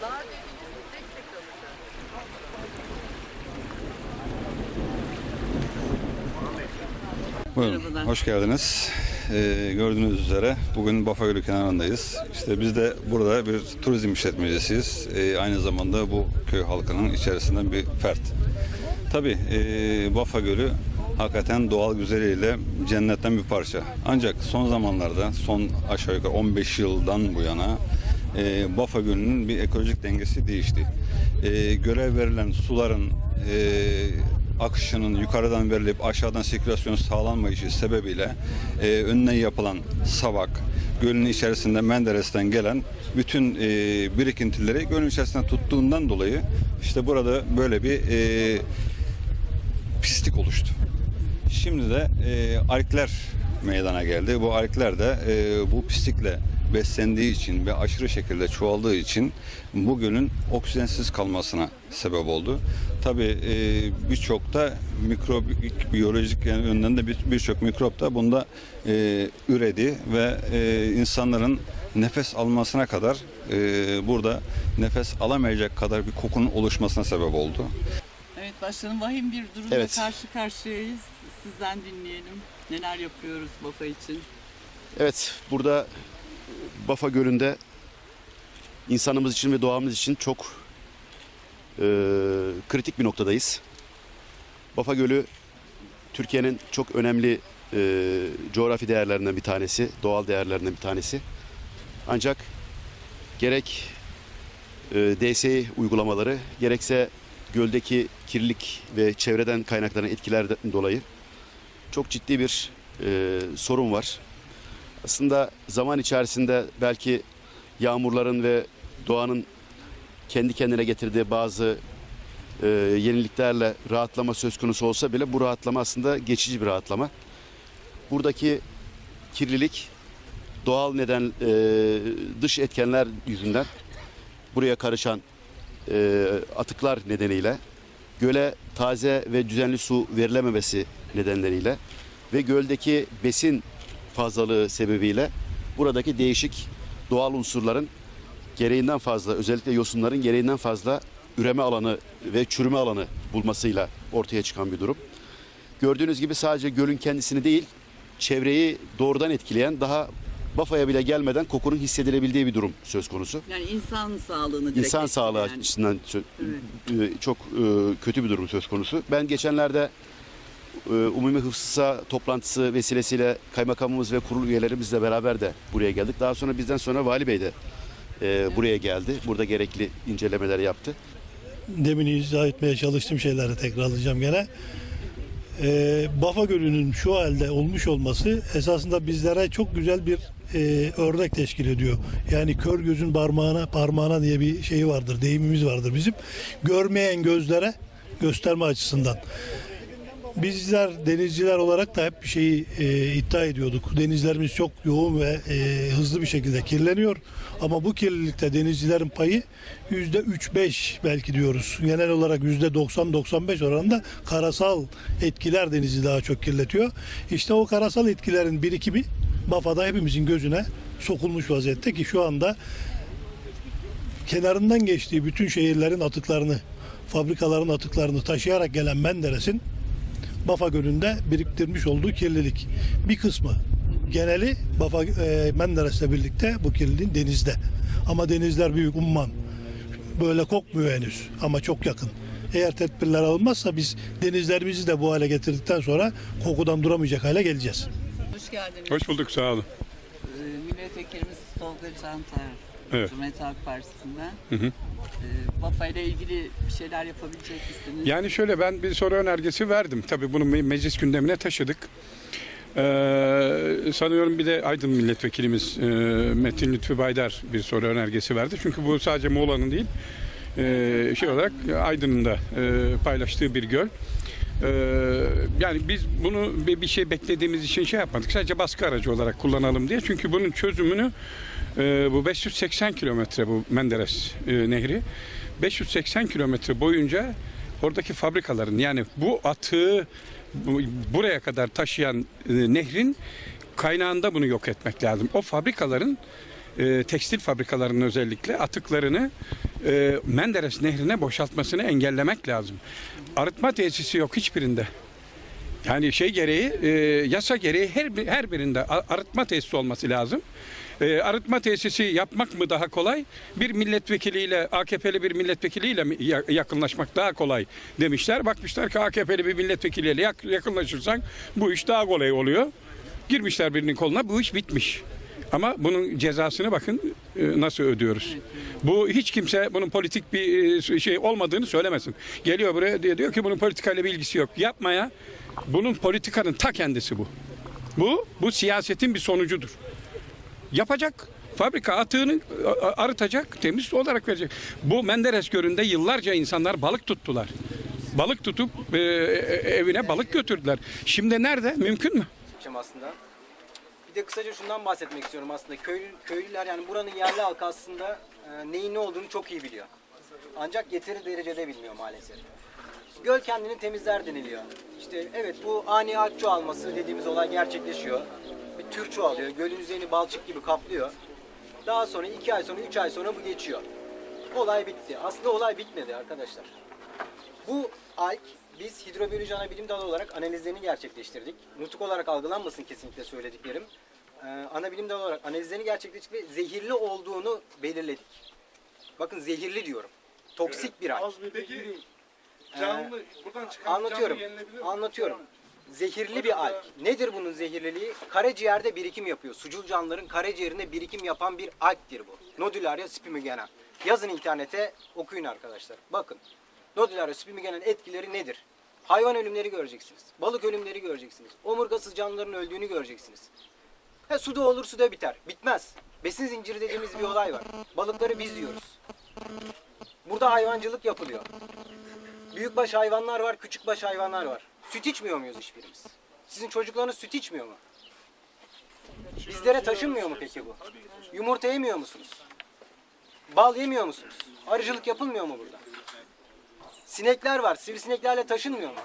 Daha. Buyurun, hoş geldiniz. Ee, gördüğünüz üzere bugün Bafa Gölü kenarındayız. İşte biz de burada bir turizm işletmecisiyiz. Ee, aynı zamanda bu köy halkının içerisinden bir fert. Tabii ee, e, Bafa Gölü hakikaten doğal güzelliğiyle cennetten bir parça. Ancak son zamanlarda, son aşağı yukarı 15 yıldan bu yana e, Bafa Gölü'nün bir ekolojik dengesi değişti. E, görev verilen suların e, akışının yukarıdan verilip aşağıdan sirkülasyon sağlanmayışı sebebiyle e, önüne yapılan savak, gölün içerisinde Menderes'ten gelen bütün e, birikintileri gölün içerisinde tuttuğundan dolayı işte burada böyle bir e, pislik oluştu. Şimdi de e, alkler meydana geldi. Bu alkler de e, bu pislikle beslendiği için ve aşırı şekilde çoğaldığı için bu gölün oksijensiz kalmasına sebep oldu. Tabii e, birçok da mikrobik, biyolojik yani yönden de bir- birçok mikrop da bunda e, üredi ve e, insanların nefes almasına kadar e, burada nefes alamayacak kadar bir kokunun oluşmasına sebep oldu. Evet başkanım vahim bir durumla Evet. karşı karşıyayız. Sizden dinleyelim. Neler yapıyoruz Bafa için? Evet, burada Bafa Gölü'nde insanımız için ve doğamız için çok e, kritik bir noktadayız. Bafa Gölü Türkiye'nin çok önemli e, coğrafi değerlerinden bir tanesi, doğal değerlerinden bir tanesi. Ancak gerek e, DSİ uygulamaları gerekse göldeki kirlilik ve çevreden kaynaklanan etkilerden dolayı çok ciddi bir e, sorun var. Aslında zaman içerisinde belki yağmurların ve doğanın kendi kendine getirdiği bazı e, yeniliklerle rahatlama söz konusu olsa bile bu rahatlama aslında geçici bir rahatlama. Buradaki kirlilik doğal neden e, dış etkenler yüzünden buraya karışan e, atıklar nedeniyle göle taze ve düzenli su verilememesi nedenleriyle ve göldeki besin fazlalığı sebebiyle buradaki değişik doğal unsurların gereğinden fazla özellikle yosunların gereğinden fazla üreme alanı ve çürüme alanı bulmasıyla ortaya çıkan bir durum. Gördüğünüz gibi sadece gölün kendisini değil çevreyi doğrudan etkileyen daha Bafa'ya bile gelmeden kokunun hissedilebildiği bir durum söz konusu. Yani insan sağlığını direkt İnsan sağlığı etkileyen. açısından sö- e, çok e, kötü bir durum söz konusu. Ben geçenlerde Umumi Hıfzısa toplantısı vesilesiyle kaymakamımız ve kurul üyelerimizle beraber de buraya geldik. Daha sonra bizden sonra Vali Bey de e, buraya geldi. Burada gerekli incelemeler yaptı. demin izah etmeye çalıştığım şeyleri tekrarlayacağım gene. Ee, Bafa Gölü'nün şu halde olmuş olması esasında bizlere çok güzel bir e, örnek teşkil ediyor. Yani kör gözün parmağına parmağına diye bir şey vardır, deyimimiz vardır bizim. Görmeyen gözlere gösterme açısından. Bizler denizciler olarak da hep bir şeyi e, iddia ediyorduk. Denizlerimiz çok yoğun ve e, hızlı bir şekilde kirleniyor. Ama bu kirlilikte denizcilerin payı yüzde 3-5 belki diyoruz. Genel olarak yüzde 90-95 oranında karasal etkiler denizi daha çok kirletiyor. İşte o karasal etkilerin birikimi Bafa'da hepimizin gözüne sokulmuş vaziyette ki şu anda kenarından geçtiği bütün şehirlerin atıklarını, fabrikaların atıklarını taşıyarak gelen Menderes'in Bafa Gölü'nde biriktirmiş olduğu kirlilik. Bir kısmı geneli Bafa e, Menderes'le birlikte bu kirliliğin denizde. Ama denizler büyük umman. Böyle kokmuyor henüz ama çok yakın. Eğer tedbirler alınmazsa biz denizlerimizi de bu hale getirdikten sonra kokudan duramayacak hale geleceğiz. Hoş geldiniz. Hoş bulduk sağ olun. Ee, milletvekilimiz Tolga Cantar. Evet. Cumhuriyet Halk Partisi'nden. Hı hı. Ee, Bafa ile ilgili bir şeyler yapabilecek misiniz? Yani şöyle ben bir soru önergesi verdim. Tabii bunu me- meclis gündemine taşıdık. Ee, sanıyorum bir de Aydın milletvekilimiz e, Metin Lütfü Baydar bir soru önergesi verdi. Çünkü bu sadece Muğla'nın değil e, şey olarak Aydın'ın da e, paylaştığı bir göl. Ee, yani biz bunu bir bir şey beklediğimiz için şey yapmadık. Sadece baskı aracı olarak kullanalım diye. Çünkü bunun çözümünü e, bu 580 kilometre bu Menderes e, nehri 580 kilometre boyunca oradaki fabrikaların yani bu atığı bu- buraya kadar taşıyan e, nehrin kaynağında bunu yok etmek lazım. O fabrikaların e, tekstil fabrikalarının özellikle atıklarını Menderes nehrine boşaltmasını engellemek lazım. Arıtma tesisi yok hiçbirinde. Yani şey gereği, yasa gereği her her birinde arıtma tesisi olması lazım. E, arıtma tesisi yapmak mı daha kolay? Bir milletvekiliyle, AKP'li bir milletvekiliyle mi ya- yakınlaşmak daha kolay demişler. Bakmışlar ki AKP'li bir milletvekiliyle yak- yakınlaşırsan bu iş daha kolay oluyor. Girmişler birinin koluna, bu iş bitmiş. Ama bunun cezasını bakın e, nasıl ödüyoruz. Bu hiç kimse bunun politik bir e, şey olmadığını söylemesin. Geliyor buraya diyor, diyor ki bunun politikayla bir ilgisi yok. Yapmaya. Bunun politikanın ta kendisi bu. Bu bu siyasetin bir sonucudur. Yapacak. Fabrika atığını arıtacak, temiz olarak verecek. Bu Menderes Gölü'nde yıllarca insanlar balık tuttular. Balık tutup e, e, evine balık götürdüler. Şimdi nerede? Mümkün mü? aslında. Bir de kısaca şundan bahsetmek istiyorum aslında. Köylü, köylüler yani buranın yerli halkı aslında e, neyin ne olduğunu çok iyi biliyor. Ancak yeteri derecede bilmiyor maalesef. Göl kendini temizler deniliyor. İşte evet bu ani alg çoğalması dediğimiz olay gerçekleşiyor. Bir tür çoğalıyor. Gölün yüzeyini balçık gibi kaplıyor. Daha sonra iki ay sonra, üç ay sonra bu geçiyor. Olay bitti. Aslında olay bitmedi arkadaşlar. Bu alg biz hidrobiyoloji ana bilim dalı olarak analizlerini gerçekleştirdik. Nutuk olarak algılanmasın kesinlikle söylediklerim. Ee, ana bilim dalı olarak analizlerini gerçekleştirdik ve zehirli olduğunu belirledik. Bakın zehirli diyorum. Toksik bir alg. Peki Ee, canlı buradan çıkan anlatıyorum. canlı yenilebilir mi? Anlatıyorum. Zehirli bir alg. Nedir bunun zehirliliği? Karaciğerde birikim yapıyor. Sucul canlıların karaciğerinde birikim yapan bir algdir bu. Nodularia spimigena. Yazın internete okuyun arkadaşlar. Bakın. Nodularia spimigena'nın etkileri nedir? Hayvan ölümleri göreceksiniz. Balık ölümleri göreceksiniz. Omurgasız canlıların öldüğünü göreceksiniz. He, suda olur suda biter. Bitmez. Besin zinciri dediğimiz bir olay var. Balıkları biz yiyoruz. Burada hayvancılık yapılıyor. Büyükbaş hayvanlar var, küçükbaş hayvanlar var. Süt içmiyor muyuz hiçbirimiz? Sizin çocuklarınız süt içmiyor mu? Bizlere taşınmıyor mu peki bu? Yumurta yemiyor musunuz? Bal yemiyor musunuz? Arıcılık yapılmıyor mu burada? Sinekler var, sivrisineklerle taşınmıyor mu?